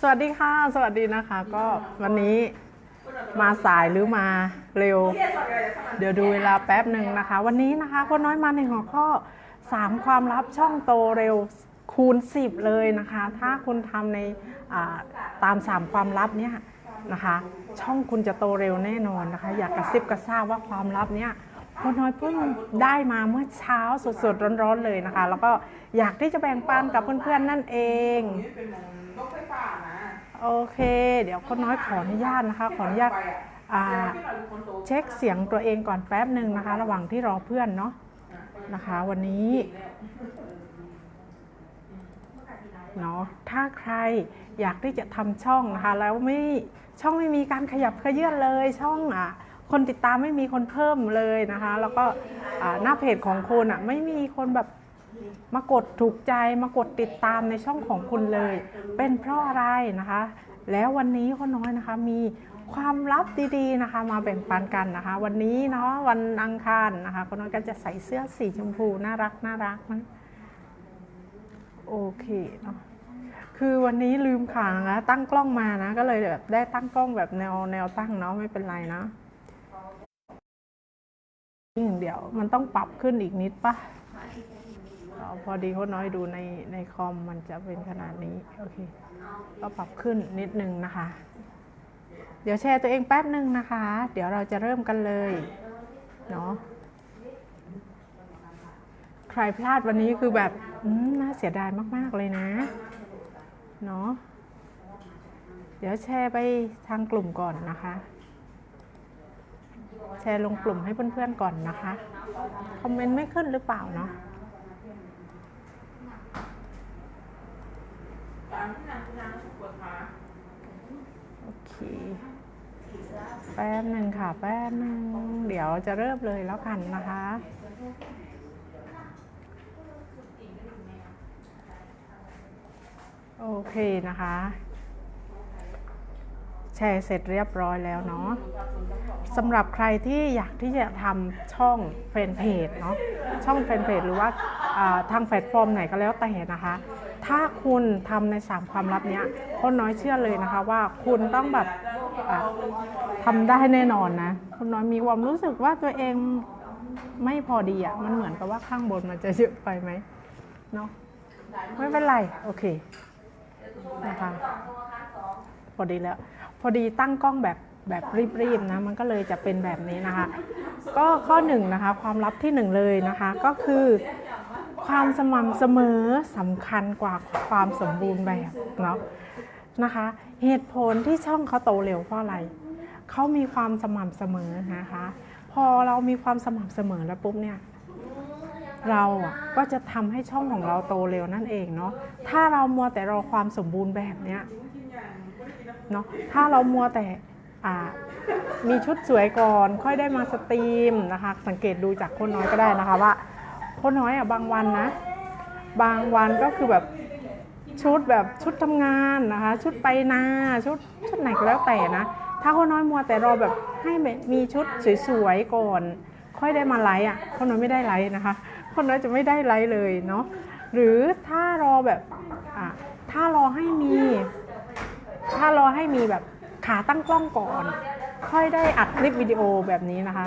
สวัสดีค่ะ สวัสดีนะคะ ก็วันนี้มาสายหรือมาเร็ว เดี๋ยวดูเวลาแป๊บหนึ่งนะคะ วันนี้นะคะคนน้อยมาในหัวข้อ 3 ความลับช่องโตเร็วคูณ 10 เลยนะคะ ถ้าคุณทำในตาม 3 ความลับเนี้ยนะคะ ช่องคุณจะโตเร็วแน่นอนนะคะ อยากกระซิบกระซาบว่าความลับเนี้ย คนน้อยเพิ่งได้มาเมื่อเช้าสดๆร้อนๆเลยนะคะ แล้วก็อยากที่จะแบ่งปันกับเพื่อนๆนั่นเองโอเค เดี๋ยวคนน้อยขออนุญาตนะคะ ขออนุญาตเช็คเสียงตัวเองก่อนแป๊บหนึ่งนะคะ ระหว่างที่รอเพื่อนเนาะนะคะ วันนี้เนาะถ้าใครอยากที่จะทำช่องนะคะ แล้วไม่ช่องไม่มีการขยับขยื่นเลยช่องอะ คนติดตามไม่มีคนเพิ่มเลยนะคะ แล้วก็หน้าเพจของคุณอะไม่มีคนแบบมากดถูกใจมากดติดตามในช่องของคุณเลย เป็นเพราะอะไรนะคะ แล้ววันนี้คนน้อยนะคะมีความลับดีๆนะคะ มาแบ่งปันกันนะคะ วันนี้เนาะวันอังคารนะคะคนน้อยก็จะใส่เสื้อสีชมพูน่ารักน่ารักนะโอเคเนาะคือวันนี้ลืมขานะตั้งกล้องมานะ ก็เลยแบบได้ตั้งกล้องแบบแนวแนวตั้งเนาะไม่เป็นไรนะ อย่างเดียว มันต้องปรับขึ้นอีกนิดปะอ๋อพอดีเขาน้อยดูในในคอมมันจะเป็นขนาดนี้ โอเค ก็ปรับขึ้นนิดนึงนะคะ เดี๋ยวแชร์ตัวเองแป๊บหนึ่งนะคะ เดี๋ยวเราจะเริ่มกันเลย เนาะใครพลาดวันนี้คือแบบน่าเสียดายมาก ๆ เลยนะ เนาะเดี๋ยวแชร์ไปทางกลุ่มก่อนนะคะ แชร์ลงกลุ่มให้เพื่อนๆก่อนนะคะ คอมเมนต์ไม่ขึ้นหรือเปล่าเนาะโอเค แป๊บหนึ่งค่ะ แป๊บหนึ่งเดี๋ยวจะเริ่มเลยแล้วกันนะคะโอเคนะคะ แชร์เสร็จเรียบร้อยแล้วเนาะสำหรับใครที่อยากที่จะทำช่องแฟนเพจเนาะช่องแฟนเพจหรือว่าาทางแพลตฟอร์มไหนก็แล้วแต่นะคะ ถ้าคุณทำใน3ความลับเนี้ยคนน้อยเชื่อเลยนะคะว่าคุณต้องแบบทำได้แน่นอนนะคนน้อยมีความรู้สึกว่าตัวเองไม่พอดีอะ่ะมันเหมือนกับว่าข้างบนมันจะเยอะไปไหมเนาะไม่เป็นไร โอเคนะคะพอดีแล้ว พอดีตั้งกล้องแบบแบบรีบๆนะมันก็เลยจะเป็นแบบนี้นะคะ ก็ข้อหนึ่งนะคะ ความลับที่หนึ่งเลยนะคะ ก็คือ ความสม่ำเสมอสำคัญกว่าความสมบูรณ์แบบเนาะนะคะ เหตุผลที่ช่องเขาโตเร็วเพราะอะไรเขามีความสม่ำเสมอนะคะ พอเรามีความสม่ำเสมอแล้วปุ๊บเนี่ยเราอะก็จะทำให้ช่องของเราโตเร็วนั่นเองเนาะถ้าเรามัวแต่รอความสมบูรณ์แบบเนี้ย เนาะถ้าเรามัวแต่อ่ามีชุดสวยก่อนค่อยได้มาสตรีมนะคะ สังเกตดูจากคนน้อยก็ได้นะคะว่าคนน้อยอะบางวันนะ บางวันก็คือแบบชุดแบบชุดทำงานนะคะ ชุดไปนาชุดชุดไหนก็แล้วแต่นะ ถ้าคนน้อยมัวแต่รอแบบให้มีชุดสวยๆก่อน ค่อยได้มาไลฟ์อะคนน้อยไม่ได้ไลฟ์นะคะ คนน้อยจะไม่ได้ไลฟ์เลยเนาะหรือถ้ารอแบบอะถ้ารอให้มี ถ้ารอให้มีแบบขาตั้งกล้องก่อน ค่อยได้อัดคลิปวิดีโอแบบนี้นะคะ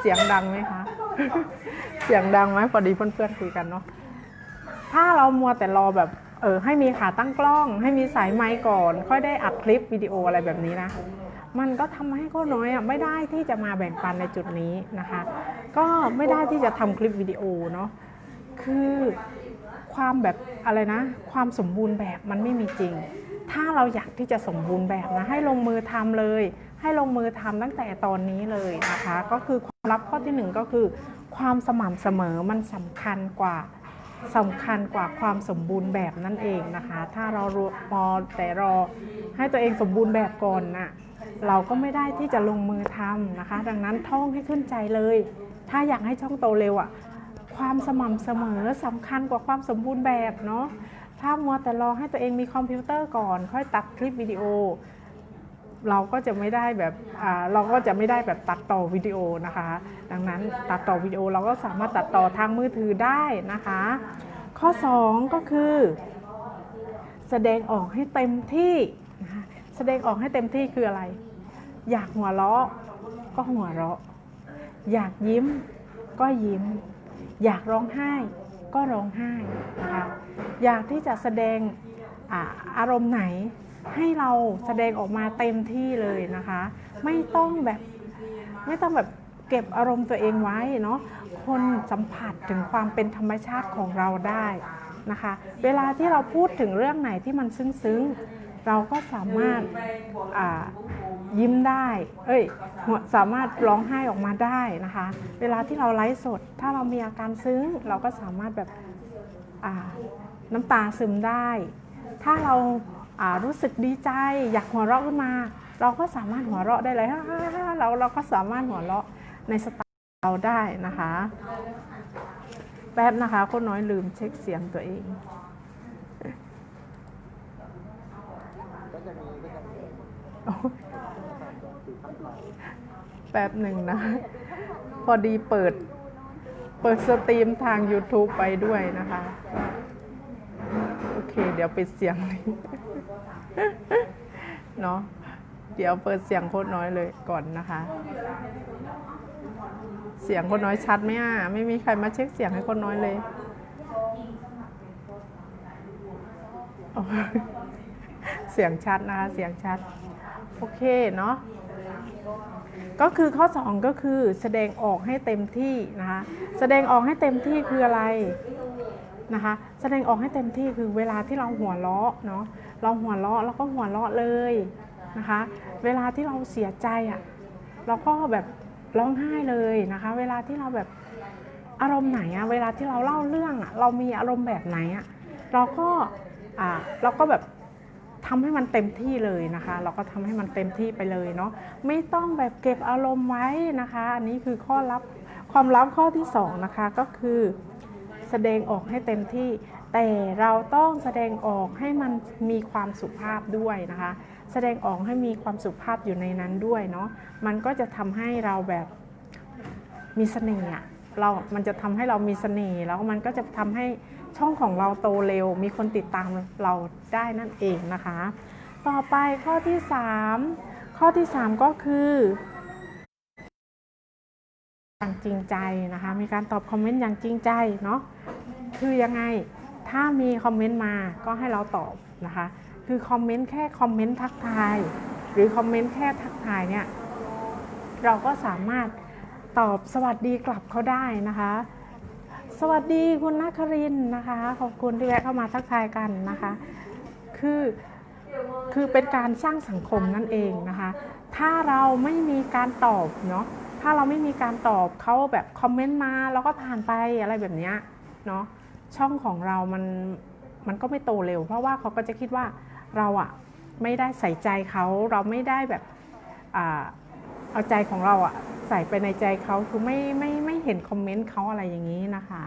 เสียงดังไหมคะ เสียงดังไหมพอดีเพื่อนๆคุยกันเนาะถ้าเรามัวแต่รอแบบเออให้มีขาตั้งกล้อง ให้มีสายไมค์ก่อน ค่อยได้อัดคลิปวิดีโออะไรแบบนี้นะมันก็ทำให้ข้อน้อยอะไม่ได้ที่จะมาแบ่งปันในจุดนี้นะคะ ก็ไม่ได้ที่จะทำคลิปวิดีโอเนาะคือความแบบอะไรนะ ความสมบูรณ์แบบมันไม่มีจริง ถ้าเราอยากที่จะสมบูรณ์แบบนะให้ลงมือทำเลย ให้ลงมือทำตั้งแต่ตอนนี้เลยนะคะ ก็คือความลับข้อที่หนึ่งก็คือ ความสม่ำเสมอมันสำคัญกว่าสำคัญกว่าความสมบูรณ์แบบนั่นเองนะคะ ถ้าเรารอมอแต่รอให้ตัวเองสมบูรณ์แบบก่อนน่ะเราก็ไม่ได้ที่จะลงมือทำนะคะ ดังนั้นท่องให้ขึ้นใจเลย ถ้าอยากให้ช่องโตเร็วอะความสม่ำเสมอสำคัญกว่าความสมบูรณ์แบบเนาะ ถ้ามัวแต่รอให้ตัวเองมีคอมพิวเตอร์ก่อน ค่อยตัดคลิปวิดีโอ เราก็จะไม่ได้แบบอ่าเราก็จะไม่ได้แบบตัดต่อวิดีโอนะคะ ดังนั้นตัดต่อวิดีโอเราก็สามารถตัดต่อทางมือถือได้นะคะ ข้อ 2 ก็คือ แสดงออกให้เต็มที่แสดงออกให้เต็มที่คืออะไร อยากหัวเราะก็หัวเราะ อยากยิ้มก็ยิ้ม อยากร้องไห้ ก็ร้องไห้นะคะอยากที่จะแสดงอาอารมณ์ไหนให้เราแสดงออกมาเต็มที่เลยนะคะ ไม่ต้องแบบไม่ต้องแบบเก็บอารมณ์ตัวเองไว้เนาะคนสัมผัสถึงความเป็นธรรมชาติของเราได้นะคะ เวลาที่เราพูดถึงเรื่องไหนที่มันซึ้งๆเราก็สามารถ ยิ้มได้ เอ้ย สามารถร้องไห้ออกมาได้นะคะ เวลาที่เราไลฟ์สด ถ้าเรามีอาการซึ้ง เราก็สามารถแบบอ่าน้ำตาซึมได้ ถ้าเราารู้สึกดีใจ อยากหัวเราะขึ้นมา เราก็สามารถหัวเราะได้เลยเราเราก็สามารถหัวเราะในสไตล์เราได้นะคะ แป๊บนะคะคนน้อยลืมเช็คเสียงตัวเอง แป๊บหนึ่งนะ พอดีเปิด เปิดสตรีมทาง YouTube ไปด้วยนะคะ โอเค เดี๋ยวปิดเสียงเนาะเดี๋ยวเปิดเสียงโคตรน้อยเลยก่อนนะคะ เสียงคนน้อยชัดไหมอะ ไม่มีใครมาเช็คเสียงให้คนน้อยเลยเสียงชัดนะคะ เสียงชัด โอเคเนาะ ก็คือข้อ 2 ก็คือแสดงออกให้เต็มที่นะคะ แสดงออกให้เต็มที่คืออะไรนะคะ แสดงออกให้เต็มที่คือเวลาที่เราหัวเราะเนาะ เราหัวเราะเราก็หัวเราะเลยนะคะ เวลาที่เราเสียใจอะ่ะเราก็แบบร้องไห้เลยนะคะ เวลาที่เราแบบอารมณ์ไหนอะเวลาที่เราเล่าเรื่องอะเรามีอารมณ์แบบไหนอะเราก็อ่าเราก็แบบ ทำให้มันเต็มที่เลยนะคะ เราก็ทำให้มันเต็มที่ไปเลยเนาะไม่ต้องแบบเก็บอารมณ์ไว้นะคะ อันนี้คือข้อลับความลับข้อที่สองนะคะก็คือแสดงออกให้เต็มที่ แต่เราต้องแสดงออกให้มันมีความสุภาพด้วยนะคะ แสดงออกให้มีความสุภาพอยู่ในนั้นด้วยเนาะมันก็จะทำให้เราแบบมีเสน่ห์อะเรา มันจะทำให้เรามีเสน่ห์แล้วมันก็จะทำให้ ช่องของเราโตเร็ว มีคนติดตามเราได้นั่นเองนะคะ ต่อไปข้อที่ 3 ข้อที่ 3 ก็คืออย่างจริงใจนะคะ มีการตอบคอมเมนต์อย่างจริงใจเนาะคือยังไงถ้ามีคอมเมนต์มาก็ให้เราตอบนะคะ คือคอมเมนต์แค่คอมเมนต์ทักทาย หรือคอมเมนต์แค่ทักทายเนี่ยเราก็สามารถตอบสวัสดีกลับเขาได้นะคะ สวัสดีคุณนัครินนะคะ ขอบคุณที่แวะเข้ามาทักทายกันนะคะ คือคือเป็นการสร้างสังคมนั่นเองนะคะ ถ้าเราไม่มีการตอบเนาะถ้าเราไม่มีการตอบเขาแบบคอมเมนต์มาแล้วก็ผ่านไปอะไรแบบเนี้ยเนาะช่องของเรามันมันก็ไม่โตเร็ว เพราะว่าเขาก็จะคิดว่าเราอะไม่ได้ใส่ใจเขาเราไม่ได้แบบอเอาใจของเราอะ ส่ไปในใจเขาคือไม่ไม่ไม่เห็นคอมเมนต์เขาอะไรอย่างนี้นะคะ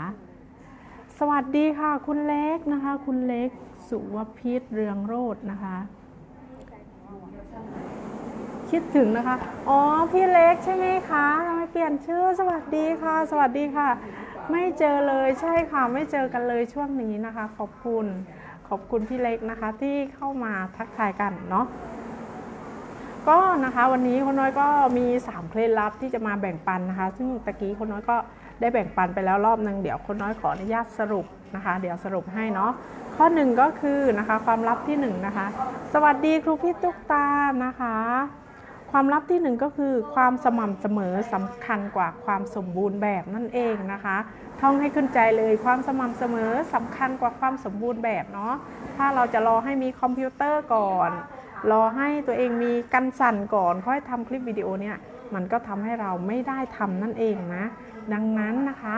สวัสดีค่ะ คุณเล็กนะคะ คุณเล็กสุวพิษเรืองโรจน์นะคะ คิดถึงนะคะ อ๋อ พี่เล็กใช่ไหมคะทำไมเปลี่ยนชื่อ สวัสดีค่ะ สวัสดีค่ะ ไม่เจอเลยใช่ค่ะ ไม่เจอกันเลยช่วงนี้นะคะ ขอบคุณ ขอบคุณพี่เล็กนะคะ ที่เข้ามาทักทายกันเนาะ ก็นะคะวันนี้คนน้อยก็มี3เคล็ดลับที่จะมาแบ่งปันนะคะ ซึ่งตะกี้คนน้อยก็ได้แบ่งปันไปแล้วรอบนึงเดี๋ยวคนน้อยขออนุญาตสรุปนะคะ เดี๋ยวสรุปให้เนาะข้อหนึ่งก็คือนะคะความลับที่หนึ่งนะคะ สวัสดีครูพี่ตุ๊กตานะคะ ความลับที่หนึ่งก็คือความสม่ำเสมอสำคัญกว่าความสมบูรณ์แบบนั่นเองนะคะท่องให้ขึ้นใจเลยความสม่ำเสมอสำคัญกว่าความสมบูรณ์แบบเนาะถ้าเราจะรอให้มีคอมพิวเตอร์ก่อน รอให้ตัวเองมีกันสั่นก่อน ค่อยทำคลิปวิดีโอเนี่ยมันก็ทำให้เราไม่ได้ทำนั่นเองนะ ดังนั้นนะคะ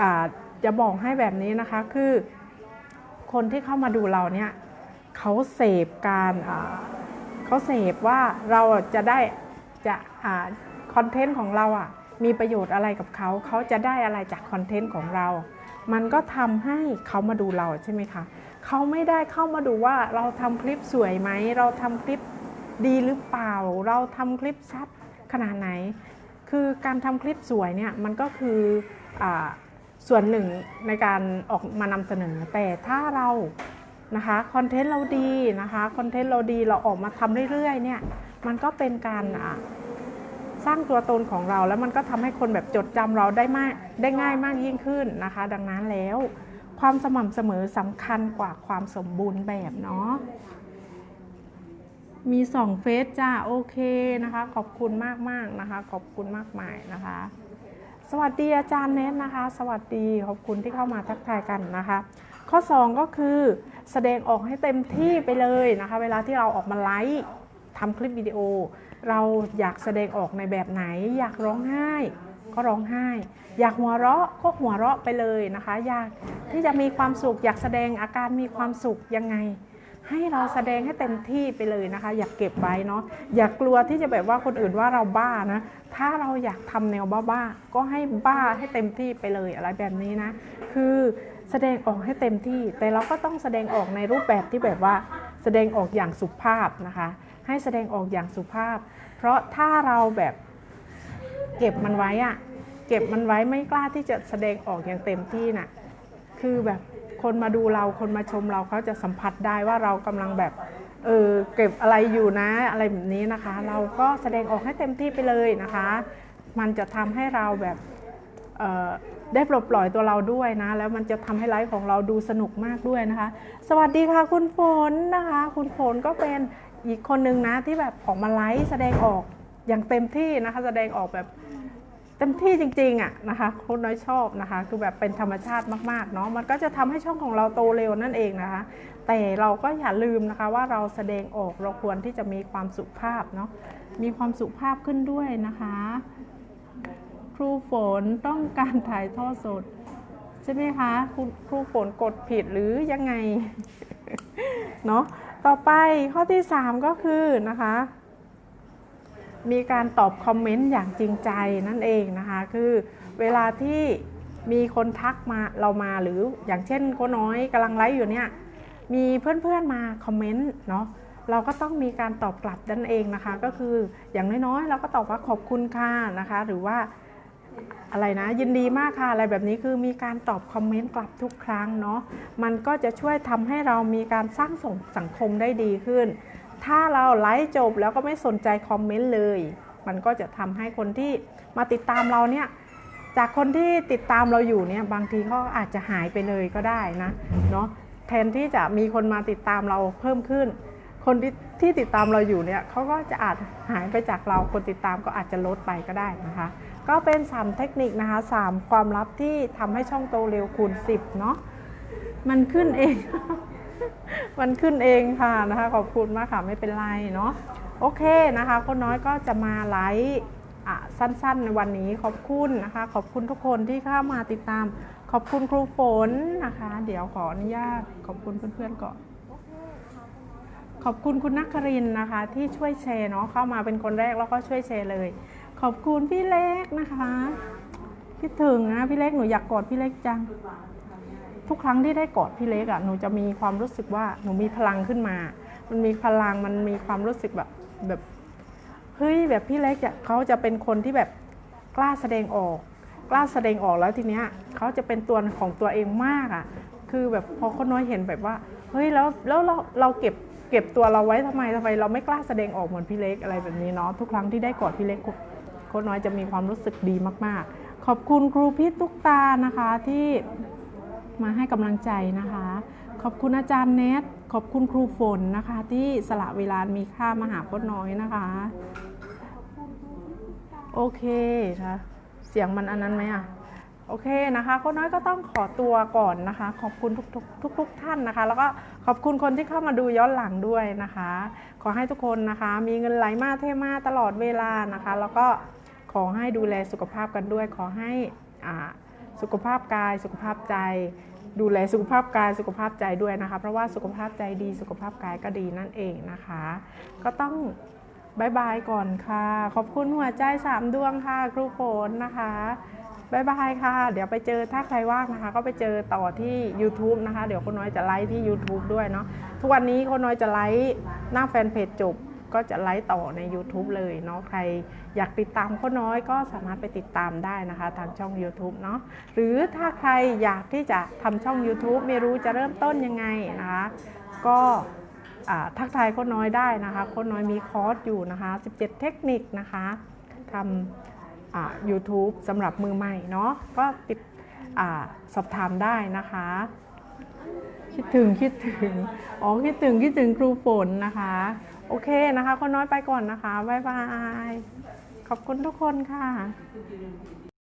อ่าจะบอกให้แบบนี้นะคะคือคนที่เข้ามาดูเราเนี่ยเขาเสพการเขาเสพว่าเราจะได้จะคอนเทนต์ของเราอะมีประโยชน์อะไรกับเขา เขาจะได้อะไรจากคอนเทนต์ของเรา มันก็ทำให้เขามาดูเราใช่ไหมคะ เขาไม่ได้เข้ามาดูว่าเราทำคลิปสวยไหม เราทำคลิปดีหรือเปล่า เราทำคลิปชัดขนาดไหน คือการทำคลิปสวยเนี่ยมันก็คืออส่วนหนึ่งในการออกมานำเสนอ แต่ถ้าเรานะคะคอนเทนต์เราดีนะคะคอนเทนต์เราดีเราออกมาทำเรื่อยๆเนี่ยมันก็เป็นการสร้างตัวตนของเราแล้วมันก็ทำให้คนแบบจดจำเราได้มากได้ง่ายมากยิ่งขึ้นนะคะ ดังนั้นแล้ว ความสม่ำเสมอสำคัญกว่าความสมบูรณ์แบบเนาะมีสองเฟซจ้าโอเคนะคะ ขอบคุณมากมากนะคะ ขอบคุณมากมายนะคะ สวัสดีอาจารย์เนทนะคะ สวัสดีขอบคุณที่เข้ามาทักทายกันนะคะ ข้อ 2 ก็คือแสดงออกให้เต็มที่ไปเลยนะคะ เวลาที่เราออกมาไลฟ์ทำคลิปวิดีโอ เราอยากแสดงออกในแบบไหน อยากร้องไห้ ก็ร้องไห้ อยากหัวเราะก็หัวเราะไปเลยนะคะ อยากที่จะมีความสุข อยากแสดงอาการมีความสุขยังไง ให้เราแสดงให้เต็มที่ไปเลยนะคะ อยากเก็บไว้เนาะอย่ากลัวที่จะแบบว่าคนอื่นว่าเราบ้านะ ถ้าเราอยากทำแนวบ้าๆก็ให้บ้าให้เต็มที่ไปเลยอะไรแบบนี้นะ คือแสดงออกให้เต็มที่แต่เราก็ต้องแสดงออกในรูปแบบที่แบบว่า แสดงออกอย่างสุภาพนะคะ ให้แสดงออกอย่างสุภาพ เพราะถ้าเราแบบ เก็บมันไว้อะเก็บมันไว้ไม่กล้าที่จะแสดงออกอย่างเต็มที่น่ะ คือแบบคนมาดูเราคนมาชมเราเขาจะสัมผัสได้ว่าเรากำลังแบบเออเก็บอะไรอยู่นะอะไรแบบนี้นะคะ เราก็แสดงออกให้เต็มที่ไปเลยนะคะ มันจะทำให้เราแบบเอ่อได้ปลดปล่อยตัวเราด้วยนะ แล้วมันจะทำให้ไลฟ์ของเราดูสนุกมากด้วยนะคะ สวัสดีค่ะคุณฝนนะคะ คุณฝนก็เป็นอีกคนนึงนะที่แบบออกมาไลฟ์แสดงออก อย่างเต็มที่นะคะแสดงออกแบบเต็มที่จริงๆอะนะคะคนน้อยชอบนะคะ คือแบบเป็นธรรมชาติมากๆเนาะมันก็จะทำให้ช่องของเราโตเร็วนั่นเองนะคะ แต่เราก็อย่าลืมนะคะว่าเราแสดงออกเราควรที่จะมีความสุภาพเนาะมีความสุภาพขึ้นด้วยนะคะ ครูฝนต้องการถ่ายทอดสด ใช่ไหมคะคุณครูฝนกดผิดหรือยังไงเนาะต่อไปข้อที่ 3 ก็คือนะคะ มีการตอบคอมเมนต์อย่างจริงใจนั่นเองนะคะ คือเวลาที่มีคนทักมาเรามาหรืออย่างเช่นโก็น้อยกำลังไลฟ์อยู่เนี่ยมีเพื่อนๆมาคอมเมนต์เนาะเราก็ต้องมีการตอบกลับนั่นเองนะคะ ก็คืออย่างน้อยๆ เราก็ตอบว่าขอบคุณค่ะนะคะ หรือว่า อะไรนะยินดีมากค่ะอะไรแบบนี้คือมีการตอบคอมเมนต์กลับทุกครั้งเนาะมันก็จะช่วยทำให้เรามีการสร้างส่งสังคมได้ดีขึ้น ถ้าเราไลฟ์จบแล้วก็ไม่สนใจคอมเมนต์เลย มันก็จะทำให้คนที่มาติดตามเราเนี่ยจากคนที่ติดตามเราอยู่เนี่ยบางทีเขาอาจจะหายไปเลยก็ได้นะเนาะแทนที่จะมีคนมาติดตามเราเพิ่มขึ้น คนที่ที่ติดตามเราอยู่เนี่ยเขาก็จะอาจหายไปจากเราคนติดตามก็อาจจะลดไปก็ได้นะคะ ก็เป็น 3 เทคนิคนะคะ 3 ความลับที่ทำให้ช่องโตเร็วคูณ 10 เนาะมันขึ้นเอง มันขึ้นเองค่ะนะคะ ขอบคุณมากค่ะไม่เป็นไรเนาะโอเคนะคะคนน้อยก็จะมาไลฟ์อะสั้นๆในวันนี้ขอบคุณนะคะ ขอบคุณทุกคนที่เข้ามาติดตาม ขอบคุณครูฝนนะคะ เดี๋ยวขออนุญาตขอบคุณเพื่อนๆก่อนขอบคุณคุณนักครินนะคะ ที่ช่วยแชร์เนาะเข้ามาเป็นคนแรกแล้วก็ช่วยแชร์เลย ขอบคุณพี่เล็กนะคะคิดถึงนะพี่เล็กหนูอยากกอดพี่เล็กจัง ทุกครั้งที่ได้กอดพี่เล็กอะ่ะหนูจะมีความรู้สึกว่าหนูมีพลังขึ้นมา มันมีพลังมันมีความรู้สึกแบบแบบเฮ้ยแบบพี่เล็กอะเขาจะเป็นคนที่แบบกล้าแสดงออก กล้าแสดงออกแล้วทีเนี้ยเขาจะเป็นตัวของตัวเองมากอะ่ะ คือแบบพอคนน้อยเห็นแบบว่าเฮ้ยแล้วแล้วเราเราเก็บเก็บตัวเราไว้ทำไมทำไม เราไม่กล้าแสดงออกเหมือนพี่เล็กอะไรแบบนี้เนาะทุกครั้งที่ได้กอดพี่เล็ก โค้ชน้อยจะมีความรู้สึกดีมาก ๆ ขอบคุณครูพี่ตุ๊กตานะคะที่มาให้กำลังใจนะคะ ขอบคุณอาจารย์เนทขอบคุณครูฝนนะคะ ที่สละเวลามีค่ามาหาโคตรน้อยนะคะ โอเคค่ะเสียงมันอันนั้นไหมอะโอเคนะคะโคตรน้อยก็ต้องขอตัวก่อนนะคะ ขอบคุณทุกทุกทุกทุกท่านนะคะ แล้วก็ขอบคุณคนที่เข้ามาดูย้อนหลังด้วยนะคะ ขอให้ทุกคนนะคะ มีเงินไหลมาเทมาตลอดเวลานะคะ แล้วก็ ขอให้ดูแลสุขภาพกันด้วย ขอให้สุขภาพกายสุขภาพใจ ดูแลสุขภาพกายสุขภาพใจด้วยนะคะ เพราะว่าสุขภาพใจดีสุขภาพกายก็ดีนั่นเองนะคะ ก็ต้องบายบายก่อนค่ะ ขอบคุณหัวใจสามดวงค่ะ ครูฝนนะคะบายบายค่ะ เดี๋ยวไปเจอถ้าใครว่างนะคะ ก็ไปเจอต่อที่ YouTube นะคะ เดี๋ยวคนน้อยจะไลฟ์ที่ YouTube ด้วยเนาะทุกวันนี้คนน้อยจะไลฟ์หน้าแฟนเพจจบ ก็จะไลฟ์ต่อใน YouTube เลยเนาะใครอยากติดตามข้อน้อยก็สามารถไปติดตามได้นะคะ ทางช่อง YouTube เนาะหรือถ้าใครอยากที่จะทำช่อง YouTube ไม่รู้จะเริ่มต้นยังไงนะคะ ก็ทักทายโค้ดน้อยได้นะคะโค้ดน้อยมีคอร์สอยู่นะคะ 17 เทคนิคนะคะทำอ่า YouTube สำหรับมือใหม่เนาะก็ติดอสอบถามได้นะคะ คิดถึงคิดถึง อ๋อ คิดถึงคิดถึงครูฝนนะคะ โอเคนะคะ คนน้อยไปก่อนนะคะ บ๊ายบาย ขอบคุณทุกคนค่ะ